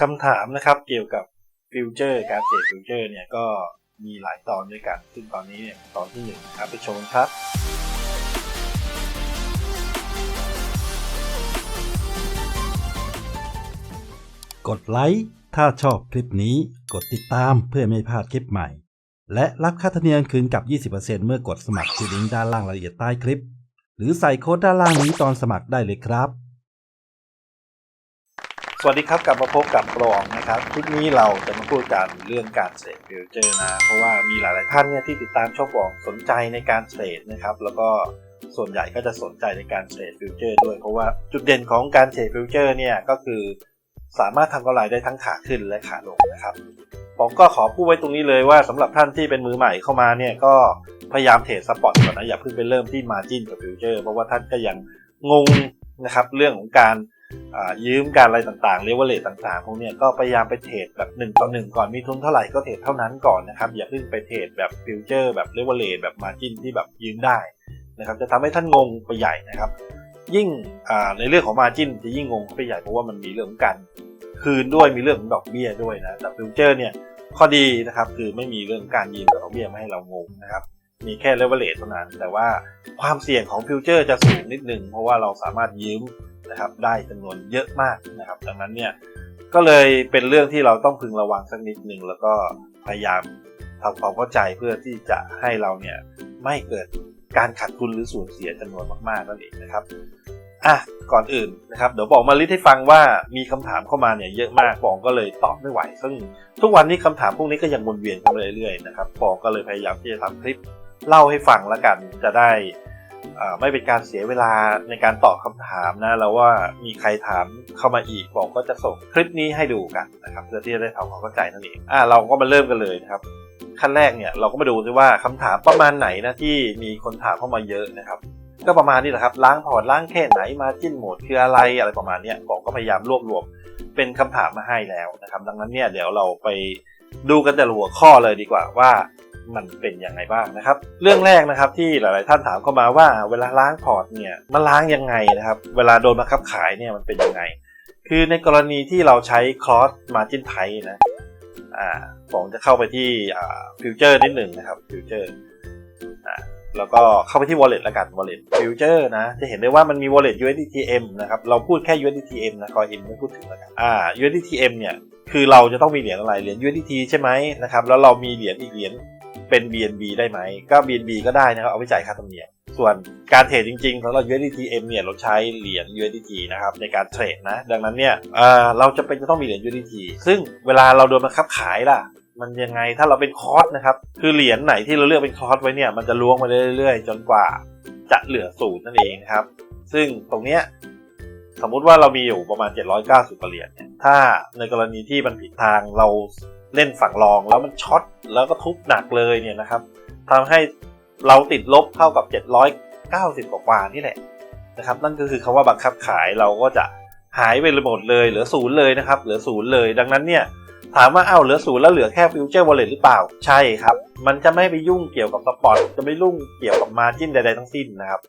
คำถามนะครับเกี่ยวกับฟิวเจอร์การเทรดฟิวเจอร์เนี่ยก็มีหลายตอนด้วยกัน ซึ่งตอนนี้เนี่ยตอนที่หนึ่งนะครับไปชมครับ กดไลค์ถ้าชอบคลิปนี้กดติดตามเพื่อไม่พลาดคลิปใหม่ และรับค่าธรรมเนียมคืนกับ 20%เมื่อ กดสมัครที่ลิงก์ด้านล่างรายละเอียดใต้คลิป หรือใส่โค้ดด้านล่างนี้ตอนสมัครได้เลยครับ สวัสดีครับกลับมาพบกับปรองนะครับคลิปนี้เราจะมาพูดกันเรื่องการเทรดฟิวเจอร์นะเพราะว่ามีหลาย ๆ ท่านเนี่ยที่ติดตามช่องโปรองสนใจในการเทรดนะครับ แล้วก็ส่วนใหญ่ก็จะสนใจในการเทรดฟิวเจอร์ด้วยเพราะว่าจุดเด่นของการเทรดฟิวเจอร์เนี่ยก็คือสามารถทำกำไรได้ทั้งขาขึ้นและขาลงนะครับผมก็ขอพูดไว้ตรงนี้เลยว่าสำหรับท่านที่เป็นมือใหม่เข้ามาเนี่ยก็พยายามเทรดสปอตก่อนนะอย่าเพิ่งไปเริ่มที่มาจินกับฟิวเจอร์เพราะว่าท่านก็ยังงงนะครับเรื่องของการ ยืมการอะไรต่างๆเรียกว่าเลทต่างๆพวกนี้ก็พยายามไปเทรดแบบ1ต่อ1ก่อนมีทุนเท่าไหร่ก็เทรดเท่านั้นก่อนนะครับ อย่าเพิ่งไปเทรดแบบฟิวเจอร์แบบเรียกว่าเลทแบบมาจินที่แบบยืมได้นะครับจะทำให้ท่านงงไปใหญ่นะครับ ยิ่งในเรื่องของมาจินจะยิ่งงงไปใหญ่เพราะว่ามันมีเรื่องของการคืนด้วยมีเรื่องของดอกเบี้ยด้วยนะแต่ฟิวเจอร์เนี่ยข้อดีนะครับคือไม่มีเรื่องการยืมดอกเบี้ยไม่ให้เรางงนะครับมีแค่เลเวลเลทเท่านั้น แต่ว่าความเสี่ยงของฟิวเจอร์จะสูงนิดนึงเพราะว่าเราสามารถยืม นะครับ ได้จำนวนเยอะมากนะครับ ดังนั้นเนี่ยก็เลยเป็นเรื่องที่เราต้องพึงระวังสักนิดหนึ่งแล้วก็พยายามทำความเข้าใจเพื่อที่จะให้เราเนี่ยไม่เกิดการขาดทุนหรือสูญเสียจำนวนมากๆนั่นเองนะครับอะก่อนอื่นนะครับเดี๋ยวบอกมาลิสต์ให้ฟังว่ามีคำถามเข้ามาเนี่ยเยอะมากปองก็เลยตอบไม่ไหว ซึ่งทุกวันนี้คำถามพวกนี้ก็ยังวนเวียนเข้ามาเรื่อยๆนะครับปองก็เลยพยายามที่จะทำคลิปเล่าให้ฟังแล้วกันจะได้ ไม่เป็นการเสียเวลาในการตอบคำถามนะ แล้วว่ามีใครถามเข้ามาอีกปองก็จะส่งคลิปนี้ให้ดูกันนะครับเพื่อที่จะได้ทำความเข้าใจนั่นเองอะเราก็มาเริ่มกันเลยนะครับขั้นแรกเนี่ยเราก็มาดูซิว่าคำถามประมาณไหนนะที่มีคนถามเข้ามาเยอะนะครับ ก็ประมาณนี้แหละครับล้างพอร์ตล้างแค่ไหนมาจิ้นโหมดคืออะไรอะไรประมาณนี้ผมก็พยายามรวบรวมเป็นคำถามมาให้แล้วนะครับ ดังนั้นเนี่ยเดี๋ยวเราไปดูกันแต่ละหัวข้อเลยดีกว่าว่า มันเป็นยังไงบ้างนะครับ เรื่องแรกนะครับที่หลาย ๆ ท่านถามเข้ามาว่าเวลาล้างพอร์ตเนี่ยมันล้างยังไงนะครับ เวลาโดนบังคับขายเนี่ยมันเป็นยังไง คือในกรณีที่เราใช้คอสมาจินไทนะอ่าผมจะเข้าไปที่อ่าฟิวเจอร์นิดหนึ่งนะครับฟิวเจอร์อ่าแล้วก็เข้าไปที่ wallet แล้วกัน wallet future นะ จะเห็นได้ว่ามันมี wallet USDTM นะครับ เราพูดแค่ USDTM นะ coin ไม่พูดถึงล้วกัน อ่า USDTM เนี่ย คือเราจะต้องมีเหรียญอะไร เหรียญ USDT ใช่ไหมนะครับ แล้วเรามีเหรียญอีกเหรียญ เป็น BNB ได้ไหม ก็ BNB ก็ได้นะครับ เอาไปจ่ายค่าธรรมเนียม ส่วนการเทรดจริงๆสำหรับ USDTM เนี่ยเราใช้เหรียญ USDT นะครับในการเทรดนะ ดังนั้นเนี่ยเเราจะเป็นจะต้องมีเหรียญ USDT ซึ่งเวลาเราโดนบังคับขายล่ะ มันยังไงถ้าเราเป็นคอร์สนะครับ คือเหรียญไหนที่เราเลือกเป็นคอร์สไว้เนี่ยมันจะล้วงมาเรื่อยๆ จนกว่าจะเหลือศูนย์นั่นเองครับ ซึ่งตรงเนี้ยสมมุติว่าเรามีอยู่ประมาณ 790กว่าเหรียญเนี่ยถ้าในกรณีที่มันผิดทางเรา เล่นฝั่งรองแล้วมันช็อตแล้วก็ทุบหนักเลยเนี่ยนะครับทำให้เราติดลบเท่ากับ 790 กว่าๆนี่แหละนะครับ นั่นก็คือคำว่าบังคับขายเราก็จะหายไปหมดเลยเหลือศูนย์เลยนะครับ เหลือศูนย์เลย ดังนั้นเนี่ยถามว่าเอ้าเหลือศูนย์แล้วเหลือแค่ฟิวเจอร์วอลเล็ตหรือเปล่าใช่ครับ มันจะไม่ไปยุ่งเกี่ยวกับสปอตจะไม่ยุ่งเกี่ยวกับมาจิ้นใดๆทั้งสิ้นนะครับ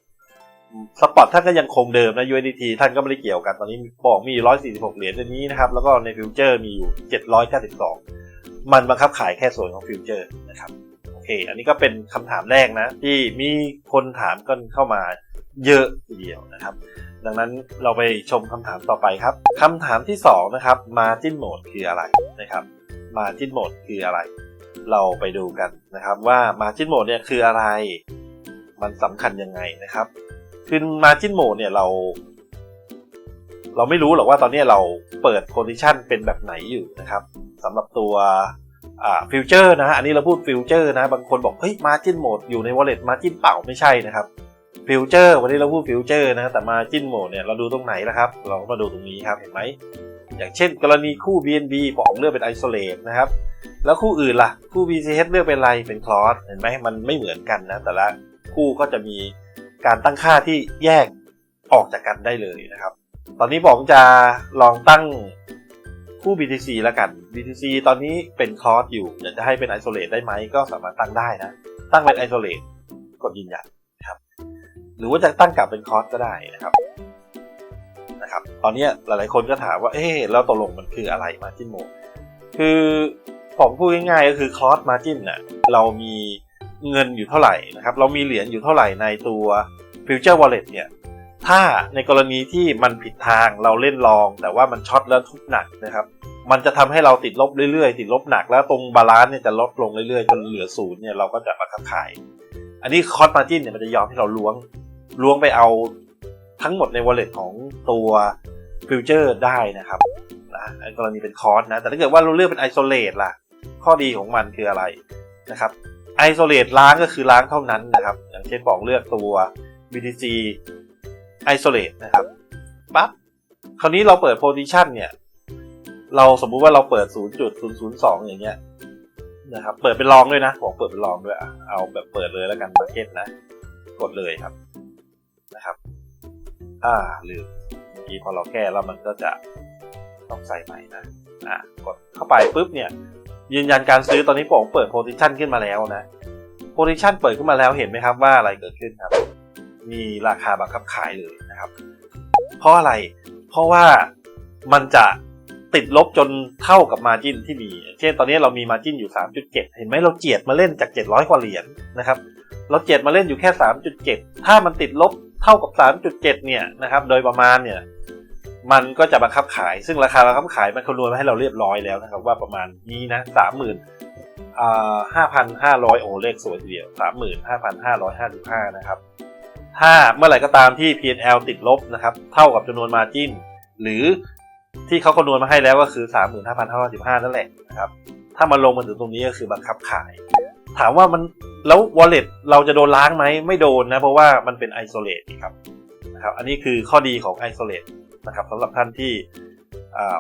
สปอตท่านก็ยังคงเดิมนะ USDT ท่านก็ไม่ได้เกี่ยวกันตอนนี้บอกมี 146 เหรียญในนี้นะครับ แล้วก็ในฟิวเจอร์มีอยู่ 792 มันบังคับขายแค่ส่วนของฟิวเจอร์นะครับโอเค อันนี้ก็เป็นคำถามแรกนะ ที่มีคนถามกันเข้ามาเยอะทีเดียวนะครับ ดังนั้นเราไปชมคำถามต่อไปครับคำถามที่2นะครับ Margin Mode คืออะไรนะครับ Margin Mode คืออะไร เราไปดูกันนะครับว่า Margin Mode เนี่ยคืออะไร มันสำคัญยังไงนะครับคือ Margin Mode เนี่ยเราเราไม่รู้หรอกว่าตอนนี้เราเปิด Position เป็นแบบไหนอยู่นะครับ สำหรับตัวฟิวเจอร์นะฮะอันนี้เราพูดฟิวเจอร์นะบางคนบอกเฮ้ย Margin Mode อยู่ใน Wallet Margin เปล่าไม่ใช่นะครับฟิวเจอร์วันนี้เราพูดฟิวเจอร์นะแต่มาจิ้นโหมดเนี่ยเราดูตรงไหนนะครับ เราก็มาดูตรงนี้ครับเห็นไหมอย่างเช่น กรณีคู่ BNB ผมเลือกเป็น Isolate นะครับแล้วคู่อื่นล่ะ คู่ BCH เลือกเป็นอะไรเป็นคลอสเห็นไหมมันไม่เหมือนกันนะแต่ละคู่ก็จะมีการตั้งค่าที่แยกออกจากกันได้เลยนะครับ ตอนนี้ผมจะลองตั้ง คู่ BTC แล้วกัน BTC ตอนนี้เป็นคลอสอยู่อยากจะให้เป็น Isolate ได้ไหมก็สามารถตั้งได้นะ ตั้งเป็น Isolate กดยืนยันครับ หรือว่าจะตั้งกลับเป็นคอร์สก็ได้นะครับนะครับ ตอนนี้ยหลายๆคนก็ถามว่า เอ๊ะแล้วตกลงมันคืออะไร Margin Mode คือผมพูดง่ายๆก็คือ Cross Margin น่ะเรามีเงินอยู่เท่าไหร่นะครับ เรามีเหรียญอยู่เท่าไหร่ในตัว Future Wallet เนี่ย ถ้าในกรณีที่มันผิดทางเราเล่นลอง แต่ว่ามันช็อตแล้วทุบหนักนะครับ มันจะทำให้เราติดลบเรื่อยๆ ติดลบหนักแล้วตรงบาลานซ์เนี่ยจะลดลงเรื่อยๆจนเหลือศูนย์เนี่ยเราก็จะประคับขาย อันนี้คอ s มาจินเนี่ยมันจะยอมให้เราล้วงล้วงไปเอาทั้งหมดใน wallet ของตัวฟิวเจอร์ได้นะครับนะในกรณีเป็นคอร์สนะ แต่ถ้าเกิดว่าเราเลือกเป็นไอโซเลตล่ะ ข้อดีของมันคืออะไรนะครับไอโซเลตล้างก็คือล้างเท่านั้นนะครับ อย่างเช่นบอกเลือกตัว BTC isolate นะครับปั๊บคราวนี้เราเปิด position เนี่ย เราสมมุติว่าเราเปิด 0.002 อย่างเงี้ยนะครับ เปิดเป็นลองด้วยนะผมเปิดเป็นลองด้วยเอาแบบเปิดเลยแล้วกันมาเก็ตนะ กดเลยครับนะครับ อ่าลืมเมื่อกี้พอเราแก้แล้วมันก็จะต้องใส่ใหม่นะอะกดเข้าไปปุ๊บเนี่ย ยืนยันการซื้อตอนนี้ผมเปิด position ขึ้นมาแล้วนะ position เปิดขึ้นมาแล้วเห็นไหมครับว่าอะไรเกิดขึ้นครับ มีราคาบังคับขายเลยนะครับ เพราะอะไรเพราะว่ามันจะติดลบจนเท่ากับมาจินที่มี เช่นตอนนี้เรามีมาจินอยู่ 3.7 เห็นไหมเราเจียดมาเล่นจาก 700 กว่าเหรียญนะครับ เราเจียดมาเล่นอยู่แค่ 3.7 ถ้ามันติดลบเท่ากับ 3.7 เนี่ยนะครับ โดยประมาณเนี่ย มันก็จะบังคับขาย ซึ่งราคาบังคับขายมันคำนวณมาให้เราเรียบร้อยแล้วนะครับ ว่าประมาณนี้นะ 30,000อ่า5,500 โอ้เลขสวยทีเดียว 35,555 นะครับ ถ้าเมื่อไหร่ก็ตามที่ P&L ติดลบนะครับเท่ากับจำนวนมาจินหรือที่เขาคำนวณมาให้แล้วก็คือ 35,515 นั่นแหละนะครับถ้ามันลงมาถึงตรงนี้ก็คือบังคับขาย ถามว่ามันแล้ว wallet เราจะโดนล้างไหมไม่โดนนะ เพราะว่ามันเป็น isolate ครับนะครับอันนี้คือข้อดีของ isolate นะครับสำหรับท่านที่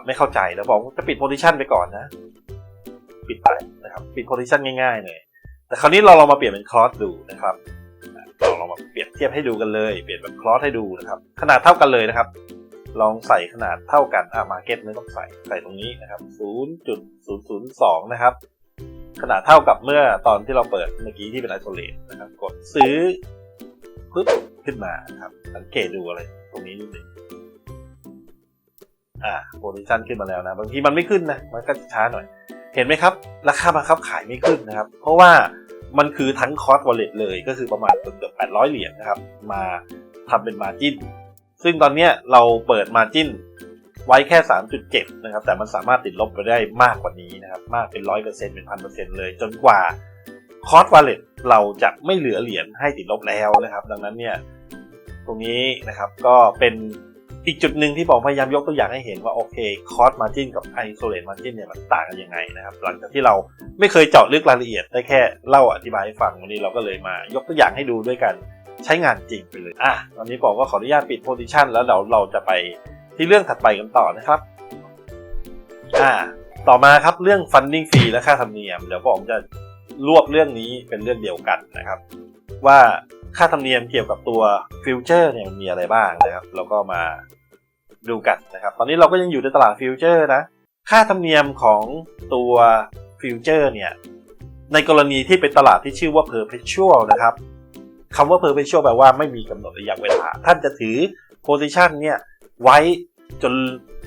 ไม่เข้าใจแล้วบอกจะปิด position ไปก่อนนะ ปิดไปนะครับปิด position ง่ายๆเลยแต่คราวนี้เราลองมาเปลี่ยนเป็น cross ดูนะครับ เราลองมาเปรียบเทียบให้ดูกันเลย เปลี่ยนแบบคลอสให้ดูนะครับ ขนาดเท่ากันเลยนะครับ ลองใส่ขนาดเท่ากันอ่ามาเก็ตไม่ต้องใส่ใส่ตรงนี้นะครับ 0.002 นะครับ ขนาดเท่ากับเมื่อตอนที่เราเปิดเมื่อกี้ที่เป็นไอโซเลตนะครับ กดซื้อปึ๊บขึ้นมาครับ สังเกตดูอะไร ตรงนี้นิดหนึ่งอ่าโพซิชันขึ้นมาแล้วนะ บางทีมันไม่ขึ้นนะ มันก็จะช้าหน่อย เห็นไหมครับ ราคาบังคับขายไม่ขึ้นนะครับ เพราะว่า มันคือทั้งคอร์สวอลเล็ตเลยก็คือประมาณเกือบ800เหรียญนะครับ มาทำเป็นมาจินซึ่งตอนเนี้ยเราเปิดมาจินไว้แค่ 3.7 นะครับ แต่มันสามารถติดลบไปได้มากกว่านี้นะครับ มากเป็น100%เป็นพันเปอร์เซ็นต์เลย จนกว่าคอร์สวอลเล็ตเราจะไม่เหลือเหรียญให้ติดลบแล้วนะครับ ดังนั้นเนี่ย ตรงนี้นะครับก็เป็น อีกจุดหนึ่งที่ผมพยายามยกตัวอย่างให้เห็นว่า โอเคคอร์สมาจินกับไอโซเลตมาจินเนี่ยมันต่างกันยังไงนะครับ หลังจากที่เราไม่เคยเจาะลึกรายละเอียดได้แค่เล่าอธิบายให้ฟังวันนี้เราก็เลยมายกตัวอย่างให้ดูด้วยกันใช้งานจริงไปเลย อะ ตอนนี้ผมก็ขออนุญาตปิดโพซิชันแล้วเดี๋ยวเราจะไปที่เรื่องถัดไปกันต่อนะครับ อ่า ต่อมาครับเรื่อง funding fee และค่าธรรมเนียม เดี๋ยวผมจะรวบเรื่องนี้เป็นเรื่องเดียวกันนะครับ ว่า ค่าธรรมเนียมเกี่ยวกับตัวฟิวเจอร์เนี่ยมันมีอะไรบ้างนะครับแล้วก็มาดูกันนะครับ ตอนนี้เราก็ยังอยู่ในตลาดฟิวเจอร์นะ ค่าธรรมเนียมของตัวฟิวเจอร์เนี่ย ในกรณีที่เป็นตลาดที่ชื่อว่า perpetual นะครับคำว่า perpetual แปลว่าไม่มีกำหนดระยะเวลา ท่านจะถือ position เนี่ยไว้จน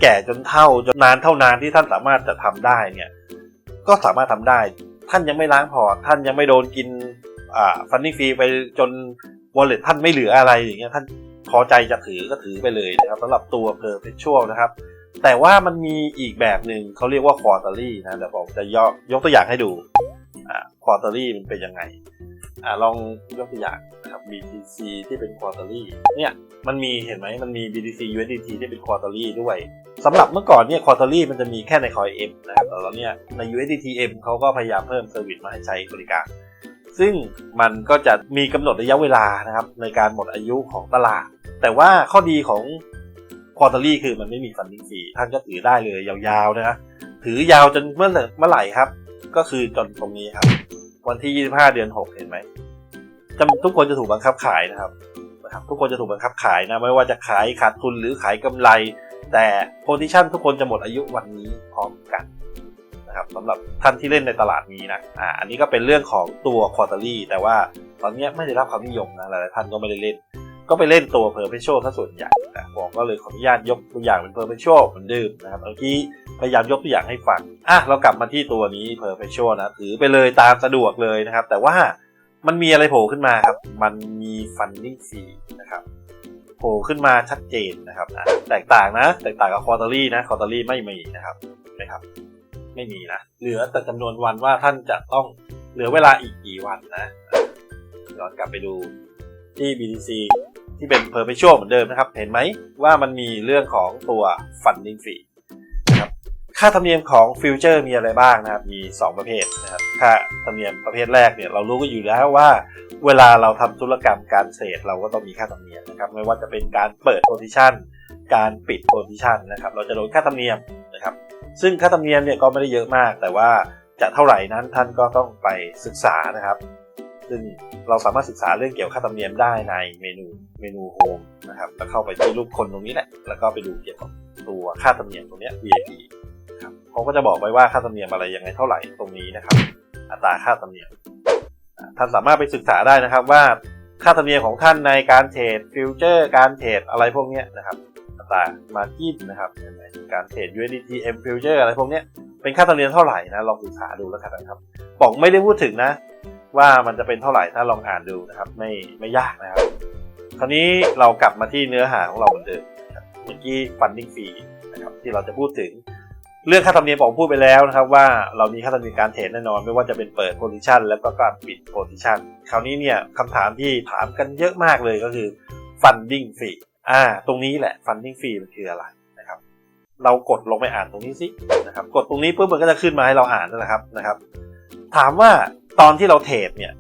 แก่จนเท่าจนนานเท่านานที่ท่านสามารถจะทำได้เนี่ย ก็สามารถทำได้ ท่านยังไม่ล้างพอร์ตท่านยังไม่โดนกิน ฟันนี่ฟรีไปจน wallet ท่านไม่เหลืออะไรอย่างเงี้ยท่านพอใจจะถือก็ถือไปเลยนะครับสำหรับตัว perpetual นะครับ แต่ว่ามันมีอีกแบบหนึ่งเขาเรียกว่า quarterly นะเดี๋ยวผมจะยกยกตัวอย่างให้ดูอ่า quarterly มันเป็นยังไงอลองยกตัวอย่างนะครับ BTC ที่เป็น quarterly เนี่ยมันมีเห็นไหมมันมี BTC USDT ที่เป็น quarterly ด้วยสำหรับเมื่อก่อนเนี่ย quarterly มันจะมีแค่ใน coin M นะครับแต่ตอนเนี้ยใน USDT M เขาก็พยายามเพิ่มเซอร์วิสมาให้ใช้บริการ ซึ่งมันก็จะมีกำหนดระยะเวลานะครับในการหมดอายุของตลาด แต่ว่าข้อดีของ quarterly คือมันไม่มี funding fee ท่านก็ถือได้เลยยาวๆนะถือยาวจนเมื่อเมื่อไหร่ครับ ก็คือจนตรงนี้ครับ วันที่ 25 เดือน 6 เห็นไหมจำทุกคนจะถูกบังคับขายนะครับนะครับ ทุกคนจะถูกบังคับขายนะไม่ว่าจะขายขาดทุนหรือขายกำไร แต่ position ทุกคนจะหมดอายุวันนี้พร้อมกัน สำหรับท่านที่เล่นในตลาดนี้นะอ่าอันนี้ก็เป็นเรื่องของตัว quarterly แต่ว่าตอนนี้ไม่ได้รับความนิยมนะหลายท่านก็ไม่ได้เล่น ก็ไปเล่นตัวเพอร์เพช a l ซะส่วนใหญ่นะผมก็เลยขออนุญาตยกตัวอย่างเป็นเพอร์เพช a l เหมือนเดิมนะครับเมื่อกี้พยายามยกตัวอย่างให้ฟังอะเรากลับมาที่ตัวนี้เพอร์เพช a l นะถือไปเลยตามสะดวกเลยนะครับ แต่ว่ามันมีอะไรโผล่ขึ้นมาครับ มันมีฟันดิ้งฟรีนะครับโผล่ขึ้นมาชัดเจนนะครับอะแตกต่างนะ แตกต่างกับควอเตอรี่นะควอเตอรี่ไม่มีนะครับนะครับ ไม่มีนะ เหลือแต่จำนวนวันว่าท่านจะต้องเหลือเวลาอีกกี่วันนะย้อนกลับไปดูที่ BTC ที่เป็น perpetual เหมือนเดิมนะครับ เห็นไหมว่ามันมีเรื่องของตัว funding fee นะครับค่าธรรมเนียมของฟิวเจอร์มีอะไรบ้างนะครับ มี 2 ประเภทนะครับ ค่าธรรมเนียมประเภทแรกเนี่ยเรารู้กันอยู่แล้วว่า เวลาเราทำธุรกรรมการเทรดเราก็ต้องมีค่าธรรมเนียมนะครับ ไม่ว่าจะเป็นการเปิด position การปิด position นะครับ เราจะโดนค่าธรรมเนียมนะครับ ซึ่งค่าธรรมเนียมเนี่ยก็ไม่ได้เยอะมาก แต่ว่าจะเท่าไหร่นั้นท่านก็ต้องไปศึกษานะครับ ซึ่งเราสามารถศึกษาเรื่องเกี่ยวกับค่าธรรมเนียมได้ในเมนูเมนูโฮมนะครับแล้วเข้าไปที่รูปคนตรงนี้แหละแล้วก็ไปดูเกี่ยวกับตัวค่าธรรมเนียมตรงนี้ VIP ครับเขาก็จะบอกไว้ว่าค่าธรรมเนียมอะไรยังไงเท่าไหร่ตรงนี้นะครับ อัตราค่าธรรมเนียมท่านสามารถไปศึกษาได้นะครับว่าค่าธรรมเนียมของท่านในการเทรดฟิวเจอร์การเทรดอะไรพวกนี้นะครับ ตรามาจิ้นนะครับการเทรด USDT M future อะไรพวกนี้เป็นค่าธรรมเนียมเท่าไหร่นะลองศึกษาดูแล้วกันนะครับบอกไม่ได้พูดถึงนะ ว่ามันจะเป็นเท่าไหร่ถ้าลองอ่านดูนะครับไม่ไม่ยากนะครับ คราวนี้เรากลับมาที่เนื้อหาของเราเหมือนเดิมเมื่อกี้ funding fee นะครับที่เราจะพูดถึงเรื่องค่าธรรมเนียมผมพูดไปแล้วนะครับว่าเรามีค่าธรรมเนียมการเทรดแน่นอน ไม่ว่าจะเป็นเปิด position แล้วก็การปิด position คราวนี้เนี่ยคำถามที่ถามกันเยอะมากเลยก็คือ funding fee อ่า ตรงนี้แหละ funding fee มันคืออะไรนะครับ เรากดลงไปอ่านตรงนี้สินะครับ กดตรงนี้ปุ๊บมันก็จะขึ้นมาให้เราอ่านนะครับนะครับ ถามว่าตอนที่เราเทรดเนี่ย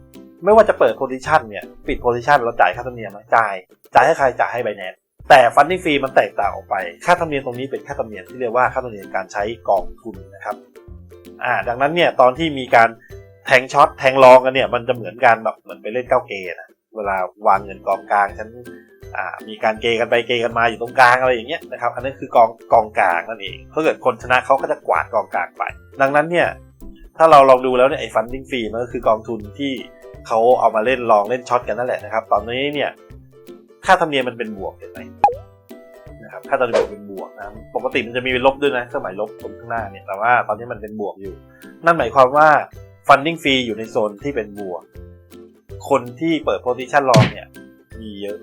ไม่ว่าจะเปิด position เนี่ย ปิด position เราจ่ายค่าธรรมเนียมไหมจ่าย จ่ายให้ใคร จ่ายให้ไบแนนแต่ funding fee มันแตกต่างออกไป ค่าธรรมเนียมตรงนี้เป็นค่าธรรมเนียมที่เรียกว่าค่าธรรมเนียมการใช้กองทุนนะครับ อ่า ดังนั้นเนี่ยตอนที่มีการแทงช็อตแทงลองกันเนี่ยมันจะเหมือนกันแบบเหมือนไปเล่นเก้าเกนะเวลาวางเงินกองกลางฉัน มีการเกกันไปเกกันมาอยู่ตรงกลางอะไรอย่างเงี้ยนะครับอันนั้นคือกองกองกลางนั่นเองถ้าเกิดคนชนะเขาก็จะกวาดกองกลางไป ดังนั้นเนี่ยถ้าเราลองดูแล้วเนี่ยไอ้ funding fee มันก็คือกองทุนที่เขาเอามาเล่นลองเล่นช็อตกันนั่นแหละนะครับ ตอนนี้เนี่ยค่าธรรมเนียมมันเป็นบวกเห็นไหมนะครับค่าธรรมเนียมเป็นบวกนะปกติมันจะมีเป็นลบด้วยนะเครื่องหมายลบตรงข้างหน้าเนี่ยแต่ว่าตอนนี้มันเป็นบวกอยู่ นั่นหมายความว่า funding fee อยู่ในโซนที่เป็นบวก คนที่เปิด position long เนี่ยมีเยอะ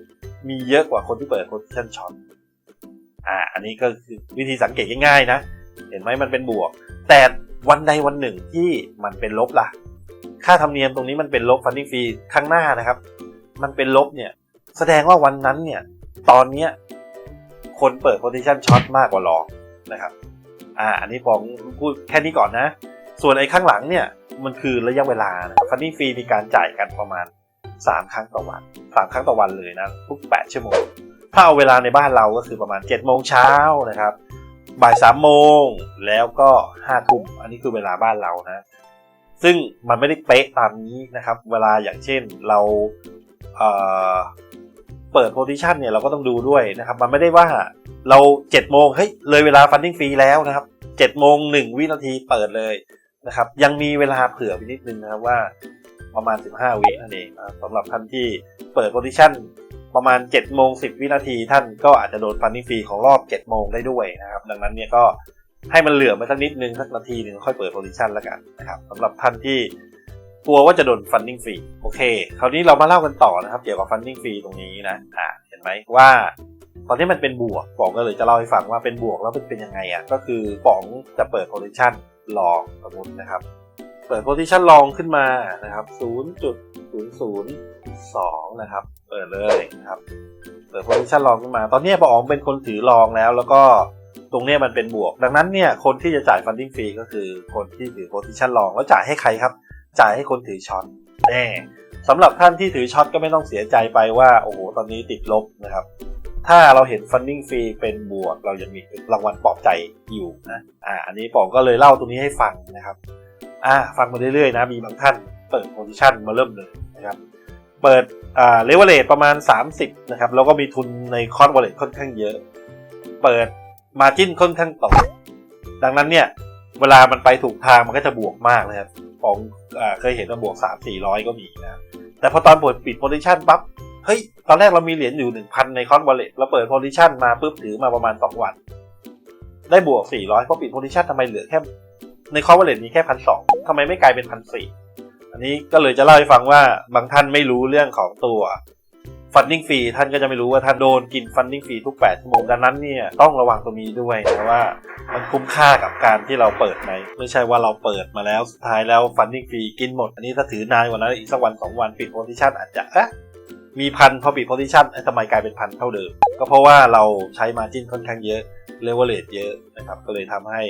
มีเยอะกว่าคนที่เปิด position short อ่า อันนี้ก็คือวิธีสังเกตง่ายๆนะ เห็นไหมมันเป็นบวก แต่วันใดวันหนึ่งที่มันเป็นลบล่ะ ค่าธรรมเนียมตรงนี้มันเป็นลบ funding fee ข้างหน้านะครับ มันเป็นลบเนี่ย แสดงว่าวันนั้นเนี่ย ตอนเนี้ยคนเปิด position short มากกว่าลองนะครับ อ่า อันนี้ผมพูดแค่นี้ก่อนนะ ส่วนไอ้ข้างหลังเนี่ย มันคือระยะเวลานะครับ funding fee มีการจ่ายกันประมาณ 3 ครั้งต่อวัน 3 ครั้งต่อวันเลยนะทุก 8 ชั่วโมง ถ้าเอาเวลาในบ้านเราก็คือประมาณ7โมงเช้านะครับบ่ายสามโมงแล้วก็ห้าทุ่มอันนี้คือเวลาบ้านเรานะ ซึ่งมันไม่ได้เป๊ะตามนี้นะครับ เวลาอย่างเช่นเราเเปิดโพซิชันเนี่ยเราก็ต้องดูด้วยนะครับ มันไม่ได้ว่าเราเจ็ดโมงเฮ้ยเลยเวลาฟันดิ้งฟรีแล้วนะครับเจ็ดโมงหนึ่งวินาทีเปิดเลยนะครับ ยังมีเวลาเผื่อไปนิดนึงนะครับว่า ประมาณ 15 วินั่นเองนะครับสำหรับท่านที่เปิดโพซิชันประมาณ7โมง10 วินาทีท่านก็อาจจะโดนฟันนิ่งฟรีของรอบ 7 โมงได้ด้วยนะครับ ดังนั้นเนี่ยก็ให้มันเหลือมาสักนิดนึงสักนาทีหนึ่งค่อยเปิดโพซิชันแล้วกันนะครับสำหรับท่านที่กลัวว่าจะโดนฟันนิ่งฟรีโอเค คราวนี้เรามาเล่ากันต่อนะครับ เกี่ยวกับฟันนิ่งฟรีตรงนี้นะอ่าเห็นไหมว่า ตอนที่มันเป็นบวกป๋องก็เลยจะเล่าให้ฟังว่าเป็นบวกแล้วมันเป็นยังไงอะก็คือป๋องจะเปิดโพซิชันลอสมมตินะครับ ปิดโพซิชันลองขึ้นมานะครับ 0.002 นะครับ เปิดเลยนะครับ เปิดโพซิชันลองขึ้นมา ตอนนี้ปออ๋องเป็นคนถือลองแล้ว แล้วก็ตรงนี้มันเป็นบวก ดังนั้นเนี่ย คนที่จะจ่ายฟันดิ้งฟรีก็คือคนที่ถือโพซิชันลอง แล้วจ่ายให้ใครครับ จ่ายให้คนถือช็อตแน่สำหรับท่านที่ถือช็อตก็ไม่ต้องเสียใจไปว่า โอ้โห ตอนนี้ติดลบนะครับถ้าเราเห็นฟันดิ้งฟรีเป็นบวก เราจะมีรางวัลปลอบใจอยู่นะ อ่า อันนี้ปองก็เลยเล่าตรงนี้ให้ฟังนะครับ อ่าฟังมาเรื่อยๆนะมีบางท่านเปิดโพซิชันมาเริ่มเลยนะครับเปิดอ่าเลเวลเลตประมาณ 30นะครับแล้วก็มีทุนในคอร์สวอลเลตค่อนข้างเยอะ เปิดมาจิ้นค่อนข้างตกดังนั้นเนี่ยเวลามันไปถูกทางมันก็จะบวกมากเลยครับผมอ่าเคยเห็นว่าบวก 3 400 ก็มีนะแต่พอตอนเปิดปิดโพซิชันปั๊บเฮ้ยตอนแรกเรามีเหรียญอยู่หนึ่งพันในคอนวอลเลตเราเปิดโพซิชันมาปุ๊บถือมาประมาณสองวัน ได้บวกสี่ร้อยพอปิดโพซิชันทำไมเหลือแค่ ในคอนวอลเลตมีแค่พันสองทำไมไม่กลายเป็นพันสี่อันนี้ก็เลยจะเล่าให้ฟังว่าบางท่านไม่รู้เรื่องของตัวฟันดิ้งฟรีท่านก็จะไม่รู้ว่าท่านโดนกินฟันดิ้งฟรีทุก 8 ชั่วโมงดังนั้นเนี่ยต้องระวังตรงนี้ด้วยนะว่ามันคุ้มค่ากับการที่เราเปิดไหมไม่ใช่ว่าเราเปิดมาแล้วสุดท้ายแล้วฟันดิ้งฟรีกินหมด อันนี้ถ้าถือนานกว่านั้นอีกสักวันสองวันปิดโพซิชันอาจจะเอ๊ะ มีพันพอปิดโพซิชันทำไมกลายเป็นพันเท่าเดิม ก็เพราะว่าเราใช้มาจิ้นค่อนข้างเยอะเลเวลเลตเยอะนะครับก็เลยทำให้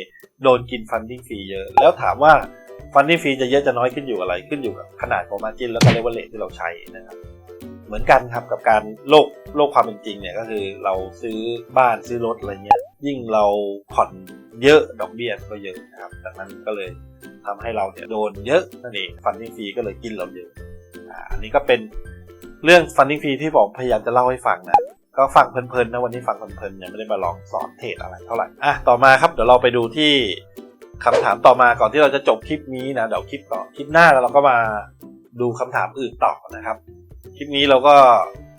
โดนกินฟันดิ้งฟรีเยอะ แล้วถามว่าฟันดิ้งฟรีจะเยอะจะน้อยขึ้นอยู่อะไรขึ้นอยู่กับขนาดของมาจิ้นแล้วก็เลเวลเลตที่เราใช้นะครับเหมือนกันครับกับการโลกโลกความเป็นจริงเนี่ยก็คือเราซื้อบ้านซื้อรถอะไรเงี้ยยิ่งเราผ่อนเยอะดอกเบี้ยก็เยอะนะครับดังนั้นก็เลยทำให้เราเนี่ยโดนเยอะนั่นเองฟันดิ้งฟรีก็เลยกินเราเยอะอันนี้ก็เป็น เรื่องฟันดิ้งฟรีที่ผมพยายามจะเล่าให้ฟังนะก็ฟังเพลินๆนะวันนี้ฟังเพลินๆยังไม่ได้มาลองสอนเทรดอะไรเท่าไหร่อะต่อมาครับเดี๋ยวเราไปดูที่คำถามต่อมาก่อนที่เราจะจบคลิปนี้นะเดี๋ยวคลิปต่อคลิปหน้าแล้วเราก็มาดูคำถามอื่นต่อนะครับ คลิปนี้เราก็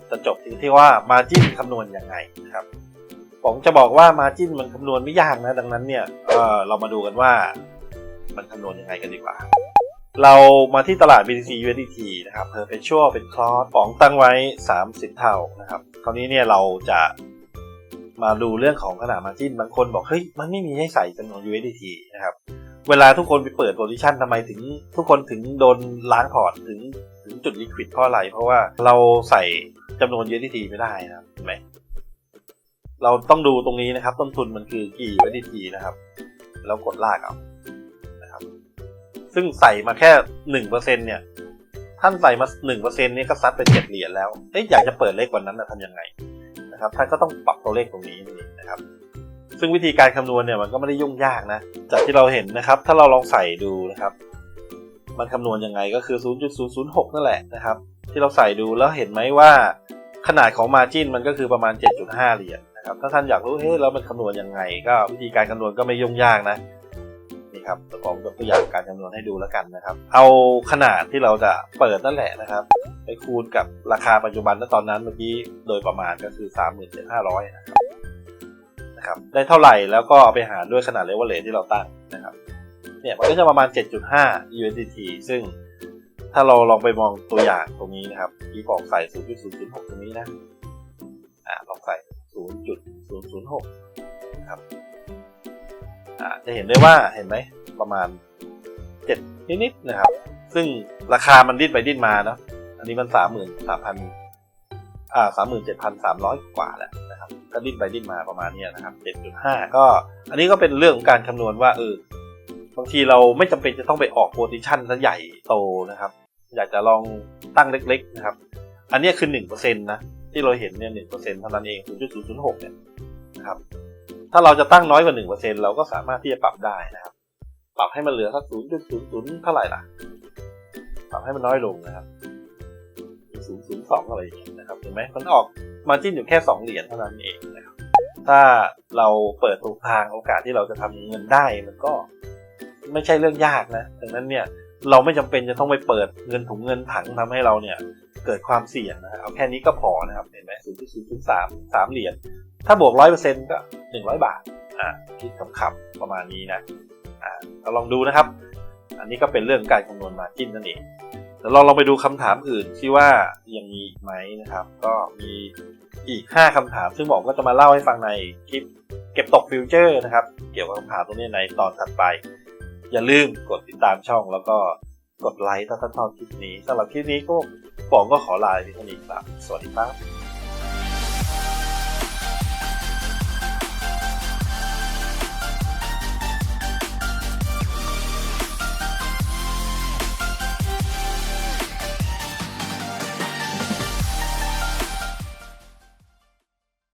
จะจบที่ที่ว่า Margin คำนวณยังไงนะครับผมจะบอกว่า Margin มันคำนวณไม่ยากนะ ดังนั้นเนี่ยเออเรามาดูกันว่ามันคำนวณยังไงกันดีกว่า เรามาที่ตลาด BTC USDT นะครับ Perpetual เป็นคลอสของตั้งไว้ 30 เท่านะครับ คราวนี้เนี่ยเราจะมาดูเรื่องของขนาด Margin บางคนบอก เฮ้ย มันไม่มีให้ใส่จำนวน USDT นะครับ เวลาทุกคนไปเปิดโพซิชันทำไมถึงทุกคนถึงโดนล้างพอร์ตถึงถึงจุดลิควิดเพราะอะไร เพราะว่าเราใส่จำนวน USDT ไม่ได้นะครับเห็นไหมเราต้องดูตรงนี้นะครับ ต้นทุนมันคือกี่ USDT นะครับ แล้วกดลากเอานะครับ ซึ่งใส่มาแค่หนึ่งเปอร์เซ็นเนี่ย ท่านใส่มาหนึ่งเปอร์เซ็นเนี่ยก็ซัดไปเจ็ดเหรียญแล้วเอ๊ะอยากจะเปิดเลขวันนั้นนะทำยังไงนะครับ ท่านก็ต้องปรับตัวเลขตรงนี้นี่นะครับ ซึ่งวิธีการคำนวณเนี่ยมันก็ไม่ได้ยุ่งยากนะ จากที่เราเห็นนะครับ ถ้าเราลองใส่ดูนะครับ มันคำนวณยังไงก็คือ 0.006 นั่นแหละนะครับ ที่เราใส่ดูแล้วเห็นไหมว่า ขนาดของ Margin มันก็คือประมาณ 7.5 เหรียญนะครับ ถ้าท่านอยากรู้เฮ้ยแล้วมันคำนวณยังไง ก็วิธีการคำนวณก็ไม่ยุ่งยากนะ ครับผมยกตัวอย่างการคำนวณให้ดูแล้วกันนะครับ เอาขนาดที่เราจะเปิดนั่นแหละนะครับ ไปคูณกับราคาปัจจุบันณตอนนั้นเมื่อกี้โดยประมาณก็คือ 37,500นะครับนะครับได้เท่าไหร่แล้วก็เอาไปหารด้วยขนาดเลเวลเลที่เราตั้งนะครับเนี่ยมันก็จะประมาณ 7.5 USDT ซึ่งถ้าเราลองไปมองตัวอย่างตรงนี้นะครับที่บอกใส่ 0.006 ตรงนี้นะอ่าลองใส่ 0.006 นะครับ จะเห็นได้ว่าเห็นไหมประมาณ7นิดๆนะครับ ซึ่งราคามันดิ้นไปดิ้นมาเนาะอันนี้มัน33,000อ่า37,300กว่าแหละนะครับก็ดิ้นไปดิ้นมาประมาณนี้นะครับ7.5ก็ อันนี้ก็เป็นเรื่องของการคำนวณว่าเออบางทีเราไม่จำเป็นจะต้องไปออกโพซิชันซะใหญ่โตนะครับ อยากจะลองตั้งเล็ก ๆ นะครับ อันนี้คือ1%นต์นะที่เราเห็นเนี่ย1%เปอร์เซ็นต์เท่านั้นเอง0.006เนี่ยนะครับ ถ้าเราจะตั้งน้อยกว่า1%เปอร์เซ็นเราก็สามารถที่จะปรับได้นะครับ ปรับให้มันเหลือสัก0.00เท่าไหร่ล่ะ ปรับให้มันน้อยลงนะครับ0.02องอะไรอย่างเงี้ยนะครับเห็นไหมมันออกมาจิ้นอยู่แค่2เหรียญเท่านั้นเองนะครับ ถ้าเราเปิดถูกทางโอกาสที่เราจะทำเงินได้มันก็ไม่ใช่เรื่องยากนะดังนั้นเนี่ยเราไม่จำเป็นจะต้องไปเปิดเงินถุงเงินถังทำให้เราเนี่ย เกิดความเสี่ยงนะครับเอาแค่นี้ก็พอนะครับเห็นไหม0.003 3เหรียญถ้าบวก100%ก็100บาทอ่าคิดคำๆประมาณนี้นะอ่าเราลองดูนะครับ อันนี้ก็เป็นเรื่องการคำนวณมาจิ้นนั่นเองเดี๋ยวเราลองไปดูคำถามอื่นที่ว่ายังมีไหมนะครับ ก็มีอีก 5คำถาม ซึ่งผมก็จะมาเล่าให้ฟังในคลิปเก็บตกฟิวเจอร์นะครับ เกี่ยวกับคำถามตรงนี้ในตอนถัดไป อย่าลืมกดติดตามช่องแล้วก็กดไลค์ถ้าท่านชอบคลิปนี้สำหรับคลิปนี้ก็ ปองก็ขอลาไปเท่านี้ครับ สวัสดีครับ